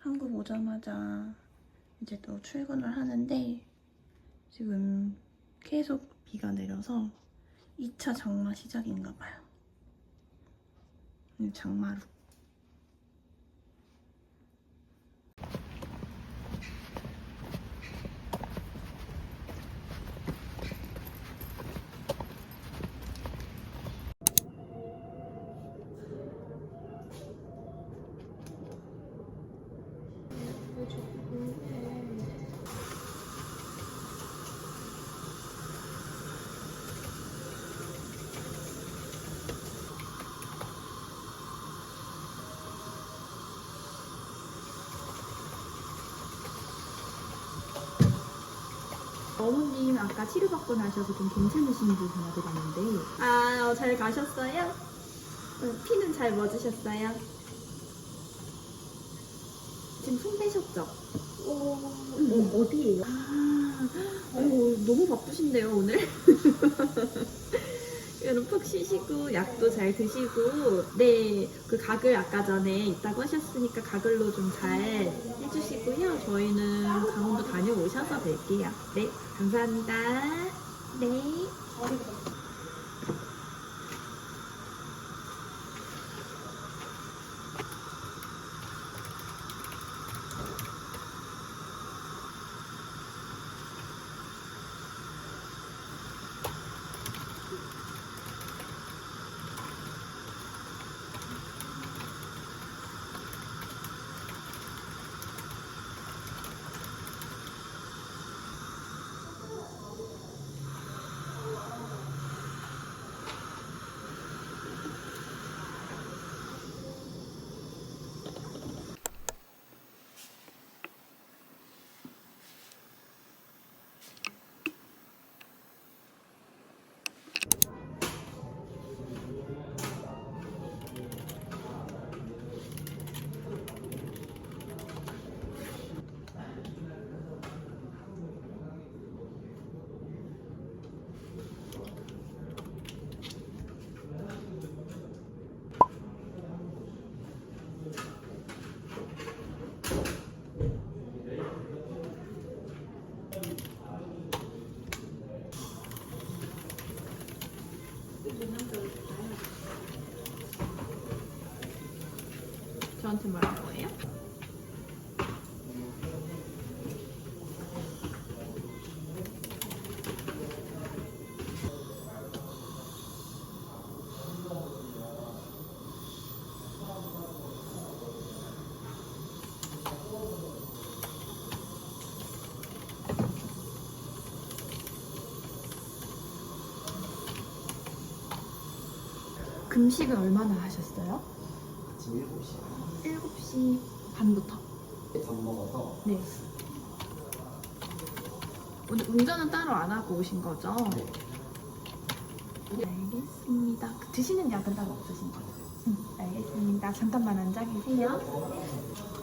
한국 오자마자 이제 또 출근을 하는데 지금 계속 비가 내려서 2차 장마 시작인가 봐요. 음, 장마루. 어머님 아까 치료받고 나셔서 좀 괜찮으신 분 전화드렸는데 아, 어, 잘 가셨어요? 어, 피는 잘 멎으셨어요? 지금 손 떼셨죠? 어, 어디에요? 아, 어, 너무 바쁘신데요 오늘? 여러분 푹 쉬시고 약도 잘 드시고 네 그 가글 아까 전에 있다고 하셨으니까 가글로 좀 잘 해주시고요. 저희는 강원도 다녀오셔서 뵐게요. 네 감사합니다. 네 저한테 말한 거예요? 금식은 얼마나 하셨어요? 아침 7시에 7시 반부터. 밥 먹어서 네. 오늘 운전은 따로 안 하고 오신 거죠? 네. 알겠습니다. 드시는 약은 따로 없으신 거죠? 응, 알겠습니다. 잠깐만 앉아 계세요. 안녕하세요.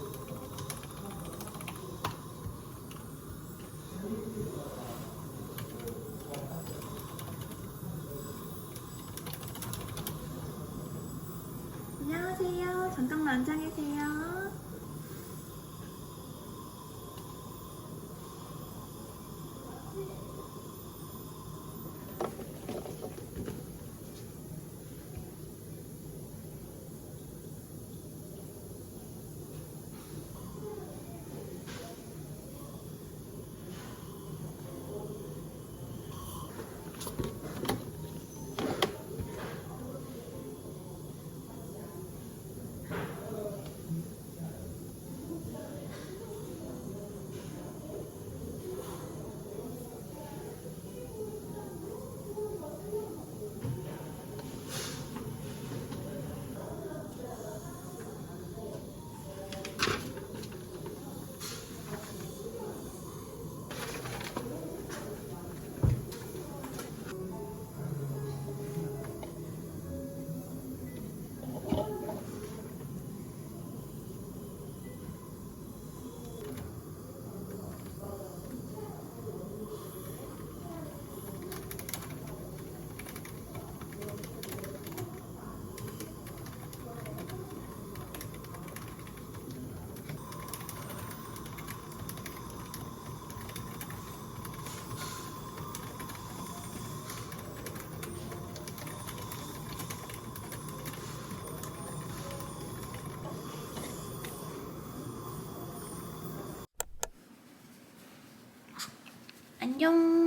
안녕.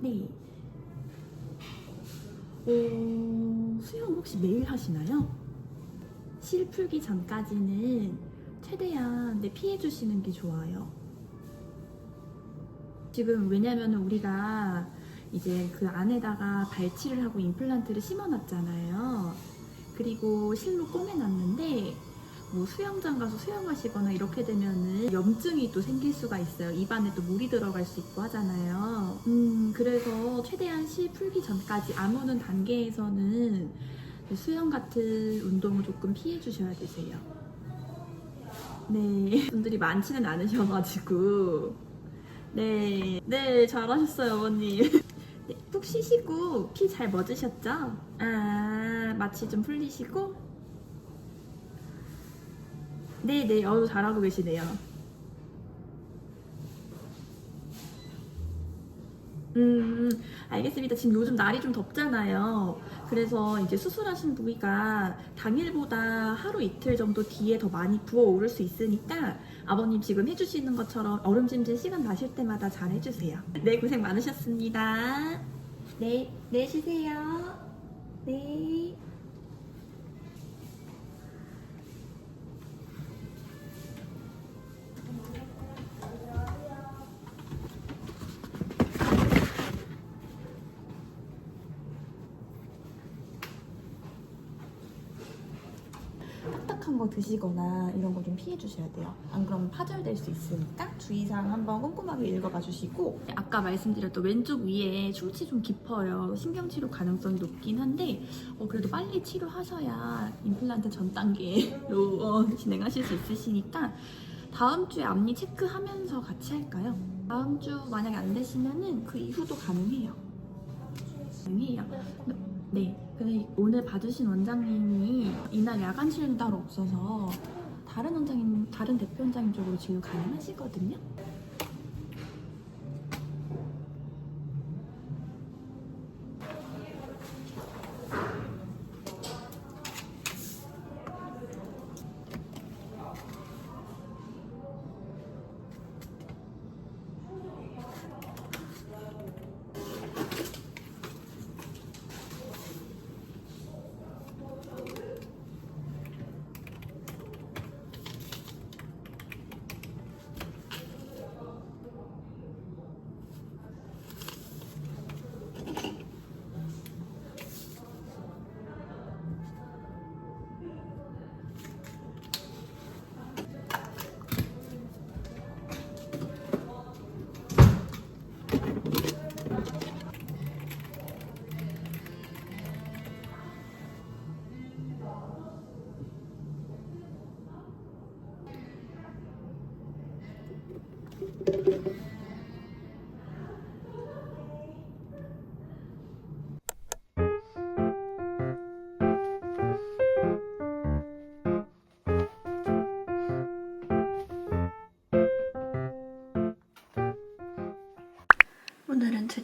네. 어, 수영 혹시 매일 하시나요? 실 풀기 전까지는 최대한 네, 피해 주시는 게 좋아요. 지금 왜냐면 우리가 이제 그 안에다가 발치를 하고 임플란트를 심어놨잖아요. 그리고 실로 꼬매놨는데 뭐 수영장 가서 수영하시거나 이렇게 되면은 염증이 또 생길 수가 있어요. 입안에 또 물이 들어갈 수 있고 하잖아요. 음, 그래서 최대한 실 풀기 전까지 아무는 단계에서는 수영 같은 운동을 조금 피해 주셔야 되세요. 네. 분들이 많지는 않으셔가지고. 네. 네, 잘하셨어요, 어머님. 네, 푹 쉬시고 피 잘 멎으셨죠? 아, 마취 좀 풀리시고 네네, 어우 잘하고 계시네요. 음, 알겠습니다. 지금 요즘 날이 좀 덥잖아요. 그래서 이제 수술하신 부위가 당일보다 하루 이틀 정도 뒤에 더 많이 부어오를 수 있으니까 아버님 지금 해주시는 것처럼 얼음찜질 시간 나실 때마다 잘 해주세요. 네, 고생 많으셨습니다. 네, 네, 쉬세요. 네. 거 드시거나 이런 거 좀 피해 주셔야 돼요. 안 그러면 파절될 수 있으니까 주의사항 한번 꼼꼼하게 읽어봐 주시고 아까 말씀드렸던 왼쪽 위에 충치 좀 깊어요. 신경치료 가능성이 높긴 한데 어, 그래도 빨리 치료하셔야 임플란트 전 단계로 어, 진행하실 수 있으시니까 다음 주에 앞니 체크하면서 같이 할까요? 다음 주 만약에 안 되시면은 그 이후도 가능해요. 가능해요. 네. 근데 오늘 봐주신 원장님이 이날 야간 치료는 따로 없어서 다른 원장님, 다른 대표 원장님 쪽으로 지금 가능하시거든요.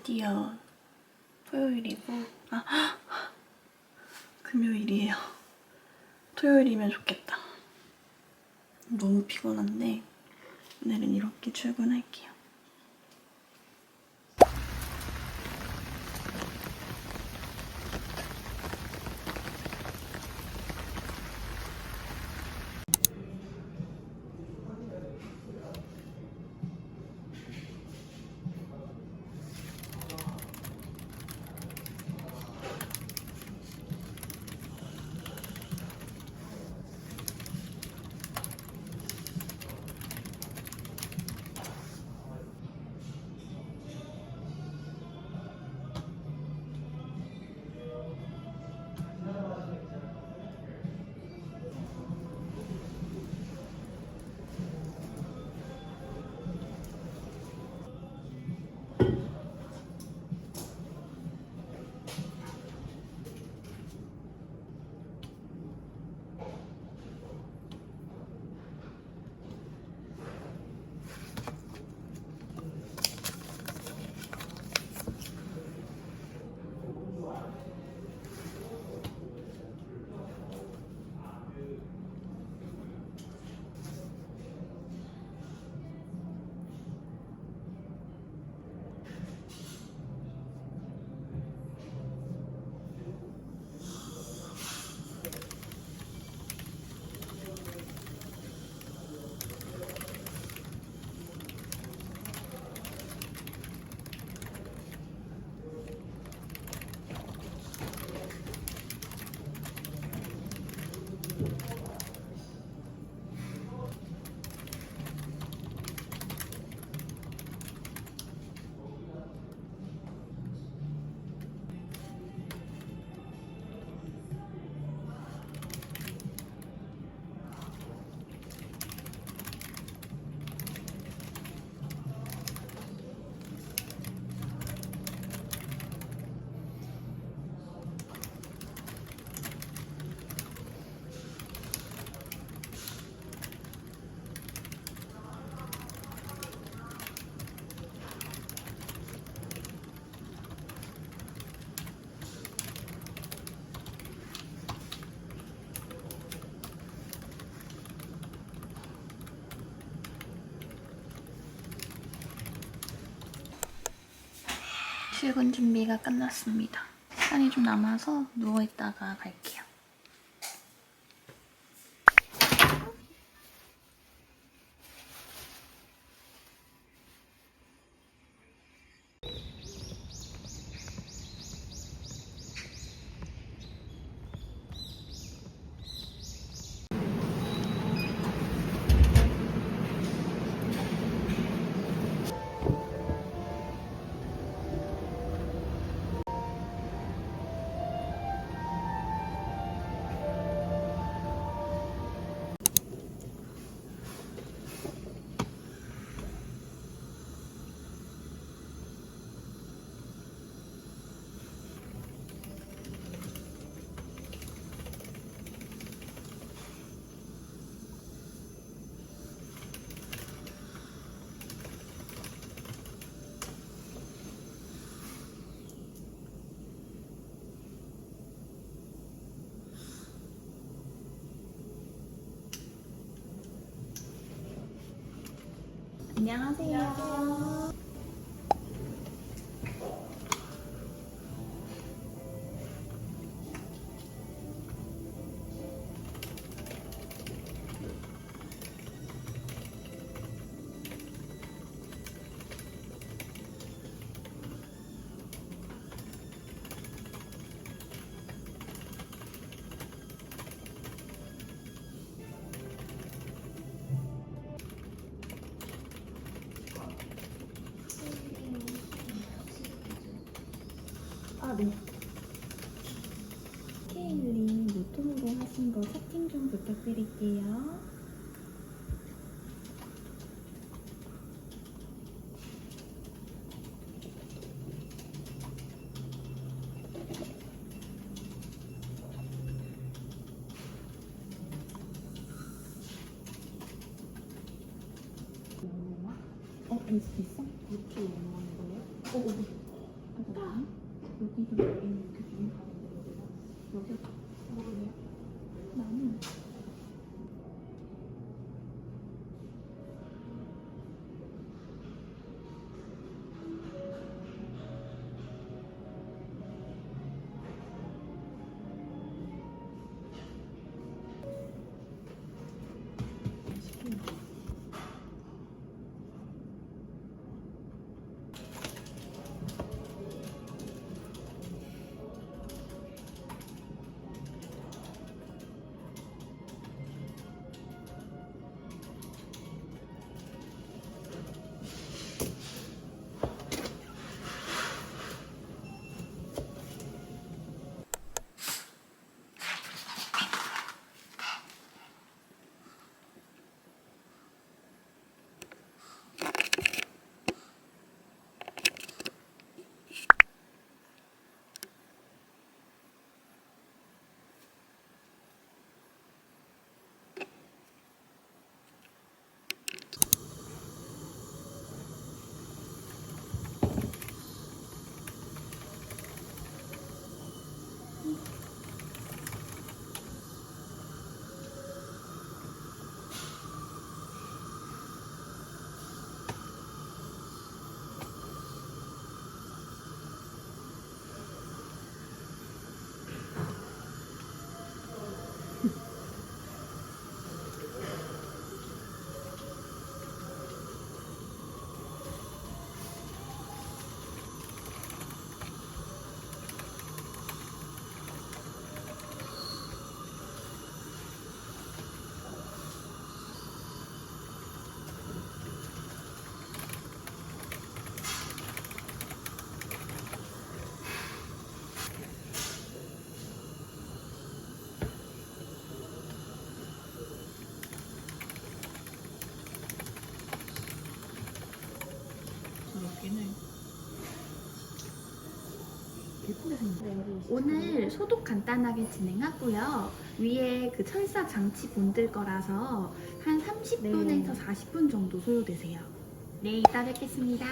드디어 토요일이고, 아, 금요일이에요. 토요일이면 좋겠다. 너무 피곤한데, 오늘은 이렇게 출근할게요. 출근 준비가 끝났습니다. 시간이 좀 남아서 누워있다가 갈게요. 안녕하세요. 아, 부탁드릴게요. 어, 있어, 있어? 이렇게 원하는 거예요? 어, 어, 어. 여기 좀 여기 이렇게 좀 여기 모 오늘 소독 간단하게 진행하고요. 위에 그 철사 장치 본들 거라서 한 30분에서 40분 정도 소요되세요. 네, 이따 뵙겠습니다.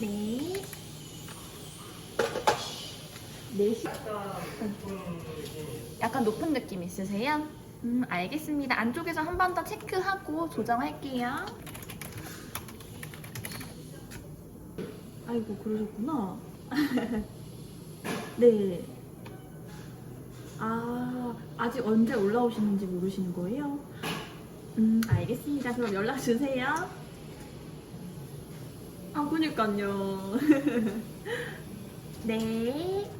네. 4시. 약간 높은 느낌 있으세요? 음, 알겠습니다. 안쪽에서 한 번 더 체크하고 조정할게요. 아이고, 그러셨구나. 네. 아, 아직 언제 올라오시는지 모르시는 거예요? 음, 알겠습니다. 그럼 연락 주세요. 아, 그니까요. 네.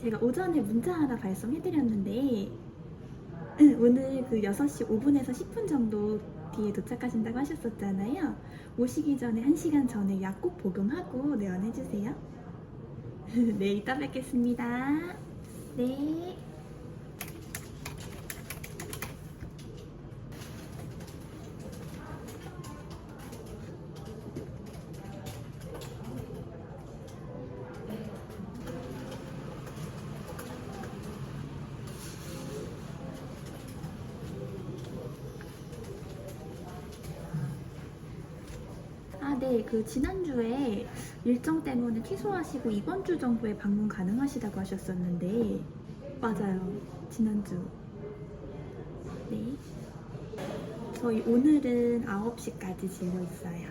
제가 오전에 문자 하나 발송해드렸는데 응, 오늘 그 6시 5분에서 10분 정도 뒤에 도착하신다고 하셨었잖아요. 오시기 전에 1시간 전에 약꼭 복음하고 내원해주세요. 네, 이따 뵙겠습니다. 네. 그 지난주에 일정 때문에 취소하시고 이번 주 정도에 방문 가능하시다고 하셨었는데 맞아요. 지난주. 네. 저희 오늘은 9시까지 진료 있어요.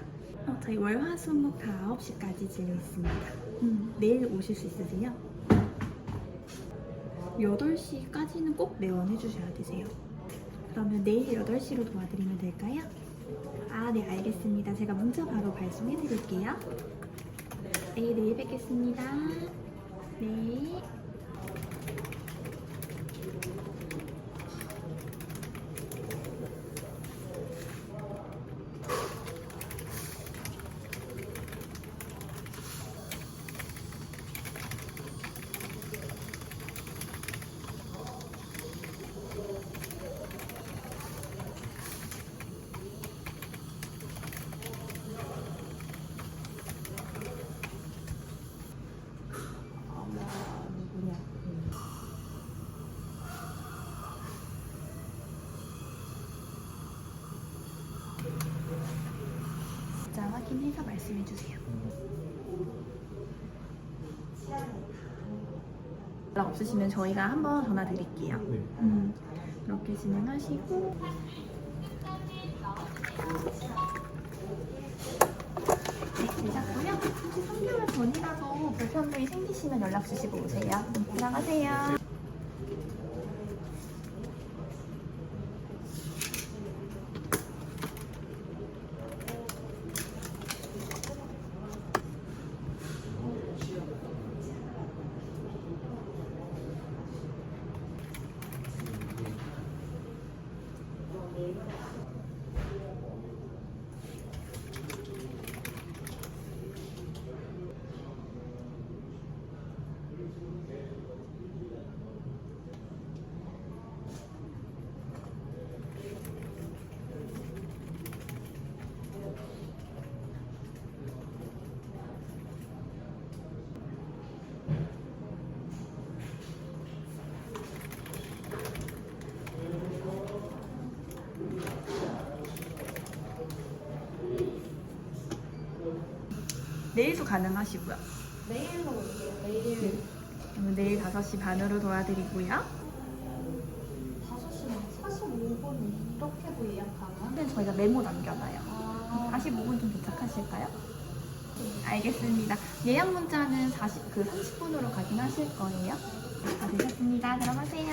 어, 저희 월화수목 다 9시까지 진료 있습니다. 음, 내일 오실 수 있으세요? 8시까지는 꼭 내원해 주셔야 되세요. 그러면 내일 8시로 도와드리면 될까요? 아, 네, 알겠습니다. 제가 문자 바로 발송해 드릴게요. 네, 내일 뵙겠습니다. 네. 자, 확인 해서 말씀해 주세요. 연락 없으시면 저희가 한번 전화 드릴게요. 네. 음, 이렇게 진행하시고 네, 되셨고요. 혹시 3개월 전이라도 불편물이 생기시면 연락 주시고 오세요. 음, 들어가세요. 내일도 가능하시고요. 내일로 올게요. 내일 그러면 내일 5시 반으로 도와드리고요. 5시면 45분 이렇게도 예약하나? 저희가 메모 남겨놔요. 아, 45분 좀 도착하실까요? 알겠습니다. 예약 문자는 40, 그 30분으로 가긴 하실 거예요. 다 되셨습니다. 들어가세요.